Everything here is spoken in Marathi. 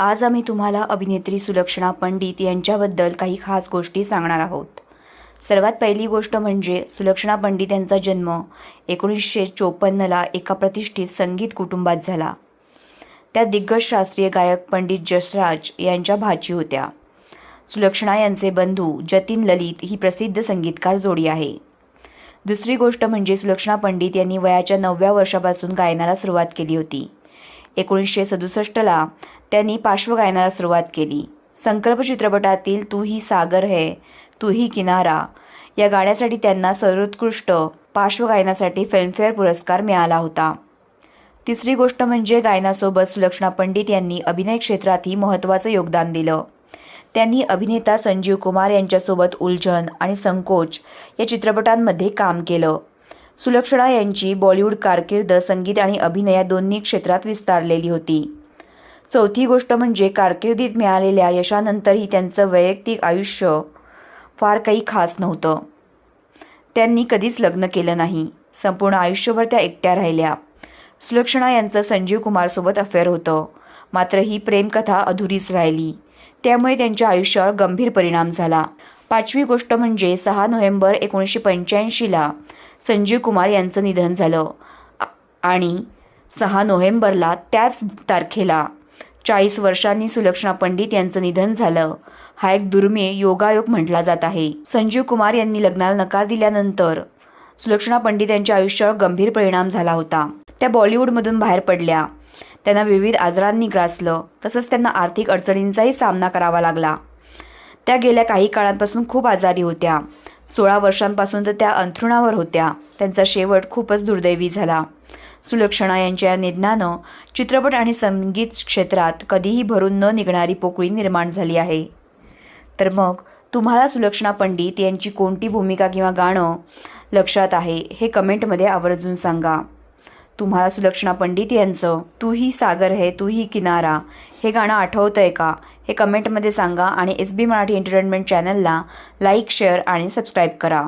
आज आम्ही तुम्हाला अभिनेत्री सुलक्षणा पंडित यांच्याबद्दल काही खास गोष्टी सांगणार आहोत. सर्वात पहिली गोष्ट म्हणजे सुलक्षणा पंडित यांचा जन्म एकोणीसशे चोपन्नला एका प्रतिष्ठित संगीत कुटुंबात झाला. त्या दिग्गज शास्त्रीय गायक पंडित जसराज यांच्या भाची होत्या. सुलक्षणा यांचे बंधू जतीन ललित ही प्रसिद्ध संगीतकार जोडी आहे. दुसरी गोष्ट म्हणजे सुलक्षणा पंडित यांनी वयाच्या नवव्या वर्षापासून गायनाला सुरुवात केली होती. एकोणीसशे सदुसष्टला त्यांनी पार्श्वगायनाला सुरुवात केली. संकल्प चित्रपटातील तू ही सागर है तू ही किनारा. या गाण्यासाठी त्यांना सर्वोत्कृष्ट पार्श्वगायनासाठी फिल्मफेअर पुरस्कार मिळाला होता. तिसरी गोष्ट म्हणजे गायनासोबत सुलक्षणा पंडित यांनी अभिनय क्षेत्रातही महत्त्वाचं योगदान दिलं. त्यांनी अभिनेता संजीव कुमार यांच्यासोबत उलझन आणि संकोच या चित्रपटांमध्ये काम केलं. सुलक्षणा यांची बॉलिवूड कारकीर्द संगीत आणि अभिनया दोन्ही क्षेत्रात विस्तारलेली होती. चौथी गोष्ट म्हणजे कारकिर्दीत मिळालेल्या यशानंतरही त्यांचं वैयक्तिक आयुष्य फार काही खास नव्हतं. त्यांनी कधीच लग्न केलं नाही. संपूर्ण आयुष्यभर त्या एकट्या राहिल्या. सुलक्षणा यांचं संजीव कुमारसोबत अफेअर होतं. मात्र ही प्रेमकथा अधुरीच राहिली. त्यामुळे त्यांच्या आयुष्यावर गंभीर परिणाम झाला. पाचवी गोष्ट म्हणजे सहा नोव्हेंबर एकोणीसशे पंच्याऐंशीला संजीव कुमार यांचं निधन झालं. आणि सहा नोव्हेंबरला त्याच तारखेला चाळीस वर्षांनी सुलक्षणा पंडित यांचं निधन झालं. हा एक दुर्मिळ योगायोग म्हटला जात आहे. संजीव कुमार यांनी लग्नाला नकार दिल्यानंतर सुलक्षणा पंडित यांच्या आयुष्यावर गंभीर परिणाम झाला होता. त्या बॉलिवूडमधून बाहेर पडल्या. त्यांना विविध आजारांनी ग्रासलं. तसंच त्यांना आर्थिक अडचणींचाही सामना करावा लागला. त्या गेल्या काही काळांपासून खूप आजारी होत्या. सोळा वर्षांपासून तर त्या अंथरुणावर होत्या. त्यांचा शेवट खूपच दुर्दैवी झाला. सुलक्षणा यांच्या या निधनानं चित्रपट आणि संगीत क्षेत्रात कधीही भरून न निघणारी पोकळी निर्माण झाली आहे. तर मग तुम्हाला सुलक्षणा पंडित यांची कोणती भूमिका किंवा गाणं लक्षात आहे हे कमेंटमध्ये आवर्जून सांगा. तुम्हाला सुलक्षणा पंडित यांचं तू ही सागर है तू ही किनारा हे गाणं आठवतं आहे का? हे कमेंटमध्ये सांगा आणि एस बी मराठी एंटरटेनमेंट चॅनलला लाईक शेअर आणि सबस्क्राईब करा.